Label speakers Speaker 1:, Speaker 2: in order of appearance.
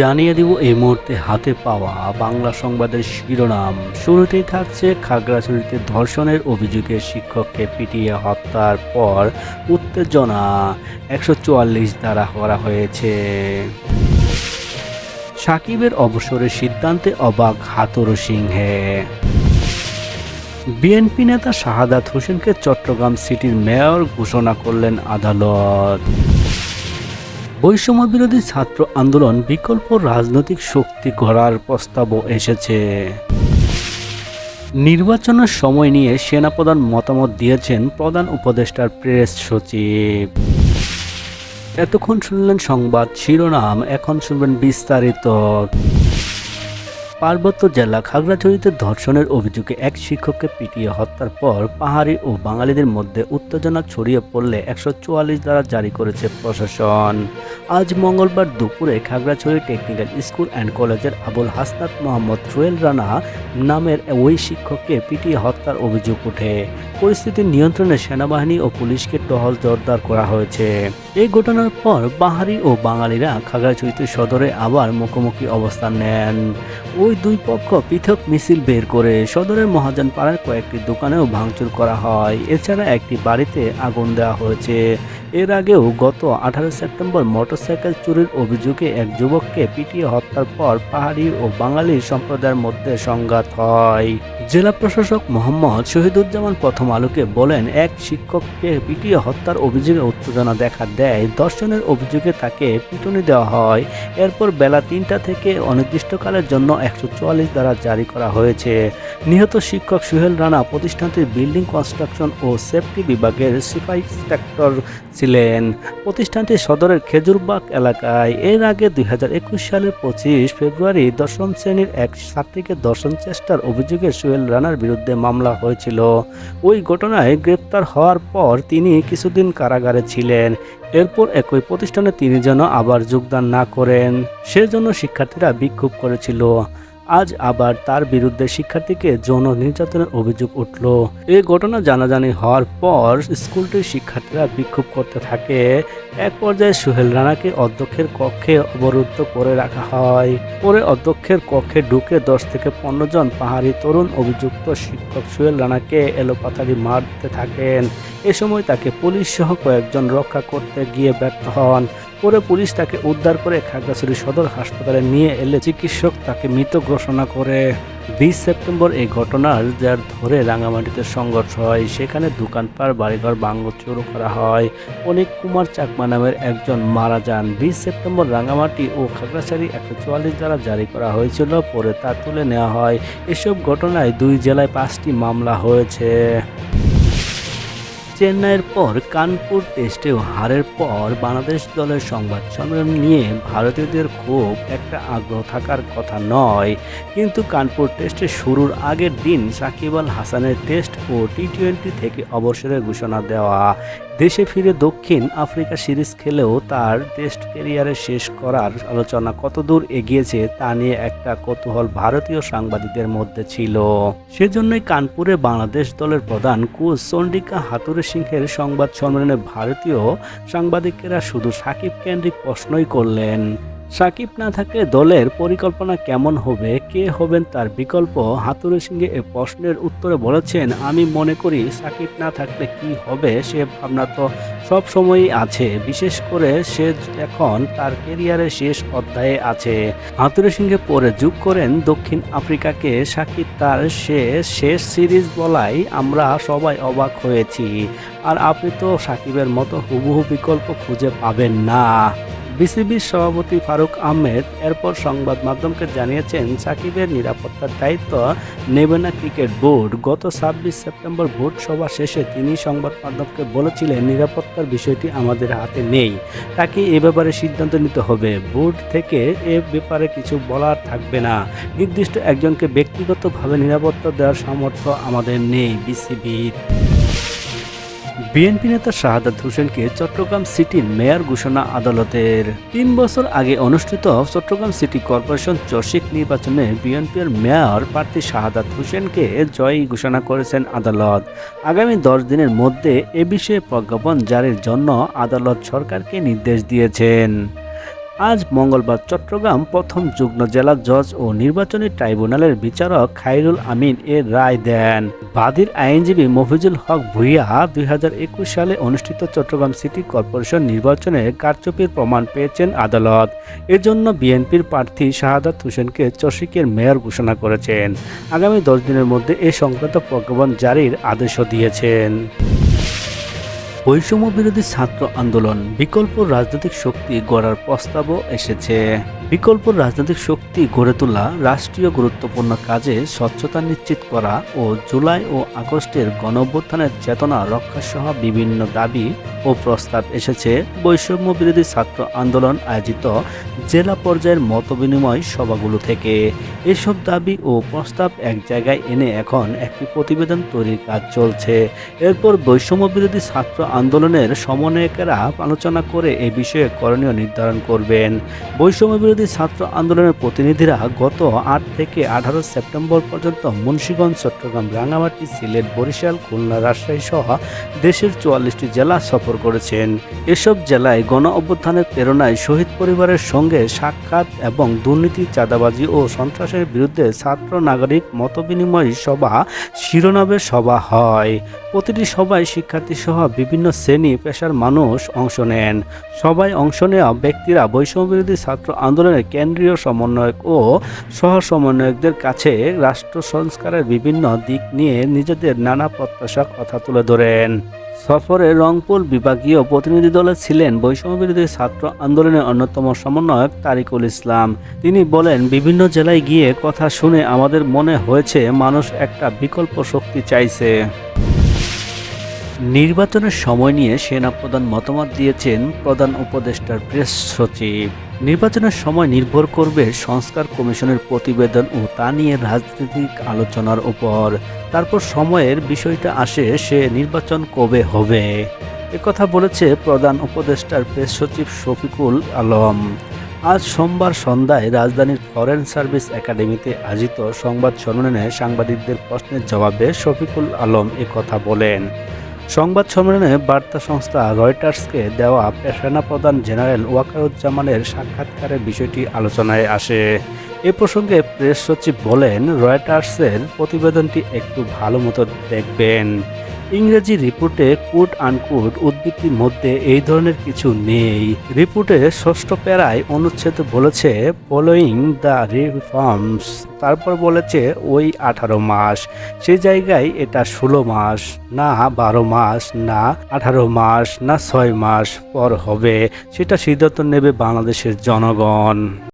Speaker 1: জানিয়ে দিব এই মুহূর্তে হাতে পাওয়া বাংলা সংবাদের শিরোনাম। শুরুতেই থাকছে খাগড়াছড়িতে ধর্ষণের অভিযোগে শিক্ষককে পিটিয়ে হত্যার পর উত্তেজনা। একশো চুয়াল্লিশ দ্বারা করা হয়েছে। সাকিবের অবসরের সিদ্ধান্তে অবাক হাতর সিংহে। বিএনপি নেতা শাহাদাত হোসেনকে চট্টগ্রাম সিটির মেয়র ঘোষণা করলেন আদালত। বৈষম্য বিরোধী ছাত্র আন্দোলন বিকল্প রাজনৈতিক শক্তি গড়ার প্রস্তাবও এসেছে। নির্বাচনের সময় নিয়ে সেনাপ্রধান মতামত দিয়েছেন প্রধান উপদেষ্টার প্রেস সচিব। এতক্ষণ শুনলেন সংবাদ শিরোনাম, এখন শুনবেন বিস্তারিত। পার্বত্য জেলা খাগড়াছড়িতে ধর্ষণের অভিযোগে এক শিক্ষককে পিটিয়ে হত্যার পর পাহাড়ি ও বাঙালিদের মধ্যে উত্তেজনা ছড়িয়ে পড়লে একশো চুয়াল্লিশ দ্বারা জারি করেছে প্রশাসন। আজ মঙ্গলবার দুপুরে খাগড়াছড়ি টেকনিক্যাল স্কুল অ্যান্ড কলেজের আবুল হাসনাত মোহাম্মদ সোহেল রানা নামের ওই শিক্ষককে পিটিয়ে হত্যার অভিযোগ ওঠে। পরিস্থিতি নিয়ন্ত্রণে সেনাবাহিনী ও পুলিশকে টহল জোরদার করা হয়েছে। এই ঘটনার পর পাহাড়ি ও বাঙালিরা খাগড়াছড়িতে সদরে আবার মুখোমুখি অবস্থান নেন। ওই দুই পক্ষ পৃথক মিছিল বের করে সদরের মহাজন পাড়ার কয়েকটি দোকানেও ভাঙচুর করা হয়। এছাড়া একটি বাড়িতে আগুন দেওয়া হয়েছে। এর আগেও গত আঠারো সেপ্টেম্বর মোটরসাইকেল চুরির অভিযোগে এক যুবককে পিটিয়ে হত্যার পর পাহাড়ি ও বাঙালি সম্প্রদায়ের মধ্যে সংঘাত হয়। জেলা প্রশাসক মোহাম্মদ শহীদুজ্জামান প্রথম আলোকে বলেন, এক শিক্ষককে পিটিয়ে হত্যার অভিযোগে উত্তেজনা দেখা দেয়। দর্শনের অভিযোগে তাকে পিটুনি দেওয়া হয়। এরপর বেলা তিনটা থেকে অনির্দিষ্টকালের জন্য একশো চুয়াল্লিশ দ্বারা জারি করা হয়েছে। নিহত শিক্ষক সুহেল রানা প্রতিষ্ঠানটির বিল্ডিং কনস্ট্রাকশন ও সেফটি বিভাগের সিপাই ইন্সপেক্টর ছিলেন। প্রতিষ্ঠানটি সদরের খেজুরবাগ এলাকায়। এর আগে দুই হাজার একুশ সালের পঁচিশ ফেব্রুয়ারি দশম শ্রেণির এক ছাত্রীকে দর্শন চেষ্টার অভিযোগে সুহেল রানার বিরুদ্ধে মামলা হয়েছিল। ওই ঘটনায় গ্রেপ্তার হওয়ার পর তিনি কিছুদিন কারাগারে ছিলেন। এরপর একই প্রতিষ্ঠানে তিনি যেন আবার যোগদান না করেন। সেজন্য শিক্ষার্থীরা বিক্ষোভ করেছিল। আজ আবার তার বিরুদ্ধে শিক্ষার্থীকে যৌন নির্যাতনের অভিযোগ উঠল। এই ঘটনা জানাজানি হওয়ার পর স্কুলটির শিক্ষার্থীরা বিক্ষোভ করতে থাকে। এক পর্যায়ে সোহেল রানাকে অধ্যক্ষের কক্ষে অবরুদ্ধ করে রাখা হয়। পরে অধ্যক্ষের কক্ষে ঢুকে দশ থেকে পনেরো জন পাহাড়ি তরুণ অভিযুক্ত শিক্ষক সোহেল রানাকে এলোপাথারি মারতে থাকেন। এ সময় তাকে পুলিশ সহ কয়েকজন রক্ষা করতে গিয়ে ব্যর্থ হন। পরে পুলিশ তাকে উদ্ধার করে খাগড়াছড়ি সদর হাসপাতালে নিয়ে এলে চিকিৎসক তাকে মৃত ঘোষণা করে। বিশ সেপ্টেম্বর এই ঘটনার যার ধরে রাঙামাটিতে সংঘর্ষ হয়। সেখানে দোকানপাট, বাড়িঘর ভাঙচুর করা হয়। অনিক কুমার চাকমা নামের একজন মারা যান। বিশ সেপ্টেম্বর রাঙামাটি ও খাগড়াছড়ি একশো চুয়াল্লিশ দ্বারা জারি করা হয়েছিল। পরে তা তুলে নেওয়া হয়। এসব ঘটনায় দুই জেলায় পাঁচটি মামলা হয়েছে। চেন্নাইয়ের পর কানপুর টেস্টেও হারের পর বাংলাদেশ দলের সংবাদ সম্মেলন নিয়ে ভারতীয়দের খুব একটা আগ্রহ থাকার কথা নয়। কিন্তু কানপুর টেস্টে শুরুর আগের দিন সাকিব আল হাসানের টেস্ট ও টি টোয়েন্টি থেকে অবসরের ঘোষণা দেওয়া। দেশে ফিরে দক্ষিণ আফ্রিকা সিরিজ খেলেও তার টেস্ট ক্যারিয়ারে শেষ করার আলোচনা কতদূর এগিয়েছে তা নিয়ে একটা কৌতূহল ভারতীয় সাংবাদিকদের মধ্যে ছিল। সেজন্যই কানপুরে বাংলাদেশ দলের প্রধান কোচ চন্ডিকা হাতুরে সিংহের সংবাদ সম্মেলনে ভারতীয় সাংবাদিকেরা শুধু সাকিব কেন্দ্রিক প্রশ্নই করলেন। সাকিব না থাকলে দলের পরিকল্পনা কেমন হবে, কে হবেন তার বিকল্প? হাতুরে সিংহে এ প্রশ্নের উত্তরে বলেছেন, আমি মনে করি সাকিব না থাকলে কি হবে সে ভাবনা তো সব সময়ই আছে। বিশেষ করে সে এখন তার কেরিয়ারের শেষ অধ্যায়ে আছে। হাতুরে সিংহে পরে যোগ করেন দক্ষিণ আফ্রিকাকে। সাকিব তার শেষ শেষ সিরিজ বলাই আমরা সবাই অবাক হয়েছি। আর আপনি তো সাকিবের মতো হুবহু বিকল্প খুঁজে পাবেন না। বিসিবির সভাপতি ফারুক আহমেদ এরপর সংবাদ মাধ্যমকে জানিয়েছেন, সাকিবের নিরাপত্তার দায়িত্ব নেবে না ক্রিকেট বোর্ড। গত ছাব্বিশ সেপ্টেম্বর বোর্ড সভা শেষে তিনি সংবাদ মাধ্যমকে বলেছিলেন, নিরাপত্তার বিষয়টি আমাদের হাতে নেই। তাকে এ ব্যাপারে সিদ্ধান্ত নিতে হবে। বোর্ড থেকে এ ব্যাপারে কিছু বলার থাকবে না। নির্দিষ্ট একজনকে ব্যক্তিগতভাবে নিরাপত্তা দেওয়ার সামর্থ্য আমাদের নেই বিসিবির। বিএনপি নেতা শাহাদাত হোসেনকে চট্টগ্রাম সিটি মেয়র ঘোষণা আদালতের। তিন বছর আগে অনুষ্ঠিত চট্টগ্রাম সিটি কর্পোরেশন চর্ষিক নির্বাচনে বিএনপির মেয়র প্রার্থী শাহাদাত হোসেনকে জয়ী ঘোষণা করেছেন আদালত। আগামী দশ দিনের মধ্যে এ বিষয়ে প্রজ্ঞাপন জারির জন্য আদালত সরকারকে নির্দেশ দিয়েছেন। আজ মঙ্গলবার চট্টগ্রাম প্রথম যুগ্ম জেলা জজ ও নির্বাচনী ট্রাইব্যুনালের বিচারক খাইরুল আমিন এর রায় দেন। বাদীর আইনজীবী মফিজুল হক ভুইয়া দুই সালে অনুষ্ঠিত চট্টগ্রাম সিটি কর্পোরেশন নির্বাচনে কারচুপির প্রমাণ পেয়েছেন আদালত। এজন্য বিএনপির প্রার্থী শাহাদাত হোসেনকে চসিকের মেয়র ঘোষণা করেছেন। আগামী দশ দিনের মধ্যে এ সংক্রান্ত প্রজ্ঞাপন জারির আদেশও দিয়েছেন। বৈষম্য বিরোধী ছাত্র আন্দোলন বিকল্প রাজনৈতিক শক্তি গড়ার প্রস্তাবও এসেছে। বিকল্প রাজনৈতিক শক্তি গড়ে তোলা, রাষ্ট্রীয় গুরুত্বপূর্ণ কাজে স্বচ্ছতা নিশ্চিত করা ও জুলাই ও আগস্টের গণঅভ্যুত্থানের চেতনা রক্ষাসহ বিভিন্ন দাবি ও প্রস্তাব এসেছে। বৈষম্য বিরোধী ছাত্র আন্দোলন আয়োজিত জেলা পর্যায়ের মতবিনিময় সভাগুলো থেকে। এসব দাবি ও প্রস্তাব এক জায়গায় এনে এখন একটি প্রতিবেদন তৈরির কাজ চলছে। এরপর বৈষম্য বিরোধী ছাত্র আন্দোলনের সমন্বয়কেরা আলোচনা করে এ বিষয়ে করণীয় নির্ধারণ করবেন। বৈষম্য বিরোধী ছাত্র আন্দোলনের প্রতিনিধিরা গত আট থেকে আঠারো সেপ্টেম্বর পর্যন্ত মুন্সীগঞ্জ, চট্টগ্রাম রাঙামাটি সিলেট, বরিশাল, খুলনা, রাজশাহী সহ দেশের চুয়াল্লিশটি জেলা সফর করেছেন। এসব জেলায় গণ অভ্যুত্থানের প্রেরণায় শহীদ পরিবারের সঙ্গে সাক্ষাৎ এবং দুর্নীতি, চাঁদাবাজি ও সন্ত্রাসের বিরুদ্ধে ছাত্র নাগরিক মতবিনিময় সভা শিরোনামের সভা হয়। প্রতিটি সভায় শিক্ষার্থী সহ বিভিন্ন শ্রেণি পেশার মানুষ অংশ নেন। সবাই অংশ নেওয়া ব্যক্তিরা বৈষম্য বিরোধী ছাত্র আন্দোলনের কেন্দ্রীয় সমন্বয়ক ও সহ সমন্বয়কদের কাছে রাষ্ট্র সংস্কারের বিভিন্ন দিক নিয়ে নিজেদের নানা প্রত্যাশার কথা তুলে ধরেন। সফরে রংপুর বিভাগীয় প্রতিনিধি দলে ছিলেন বৈষম্য বিরোধী ছাত্র আন্দোলনের অন্যতম সমন্বয়ক তারিকুল ইসলাম। তিনি বলেন, বিভিন্ন জেলায় গিয়ে কথা শুনে আমাদের মনে হয়েছে মানুষ একটা বিকল্প শক্তি চাইছে। নির্বাচনের সময় নিয়ে সেনাপ্রধান মতামত দিয়েছেন প্রধান উপদেষ্টার প্রেস সচিব। নির্বাচনের সময় নির্ভর করবে সংস্কার কমিশনের প্রতিবেদন ও তা নিয়ে রাজনৈতিক আলোচনার উপর। তারপর সময়ের বিষয়টা আসে সে নির্বাচন কবে হবে। একথা বলেছে প্রধান উপদেষ্টার প্রেস সচিব শফিকুল আলম। আজ সোমবার সন্ধ্যায় রাজধানীর ফরেন সার্ভিস একাডেমিতে আয়োজিত সংবাদ সম্মেলনে সাংবাদিকদের প্রশ্নের জবাবে শফিকুল আলম কথা বলেন। সংবাদ সম্মেলনে বার্তা সংস্থা রয়টার্সকে দেওয়া সেনাপ্রধান জেনারেল ওয়াকারুজ্জামানের সাক্ষাৎকারের বিষয়টি আলোচনায় আসে। এ প্রসঙ্গে প্রেস সচিব বলেন, রয়টার্সের প্রতিবেদনটি একটু ভালো মতো দেখবেন। ইংরেজি রিপোর্টে কোট আনকোট উদ্ধৃতির মধ্যে এই ধরনের কিছু নেই। রিপোর্টে ষষ্ঠ প্যারায় অনুচ্ছেদ বলেছে ফলোয়িং দ্য রিফর্মস তারপর বলেছে, ওই আঠারো মাস। সেই জায়গায় এটা ষোলো মাস, না বারো মাস, না আঠারো মাস, না ছয় মাস পর হবে। সেটা সিদ্ধান্ত নেবে বাংলাদেশের জনগণ।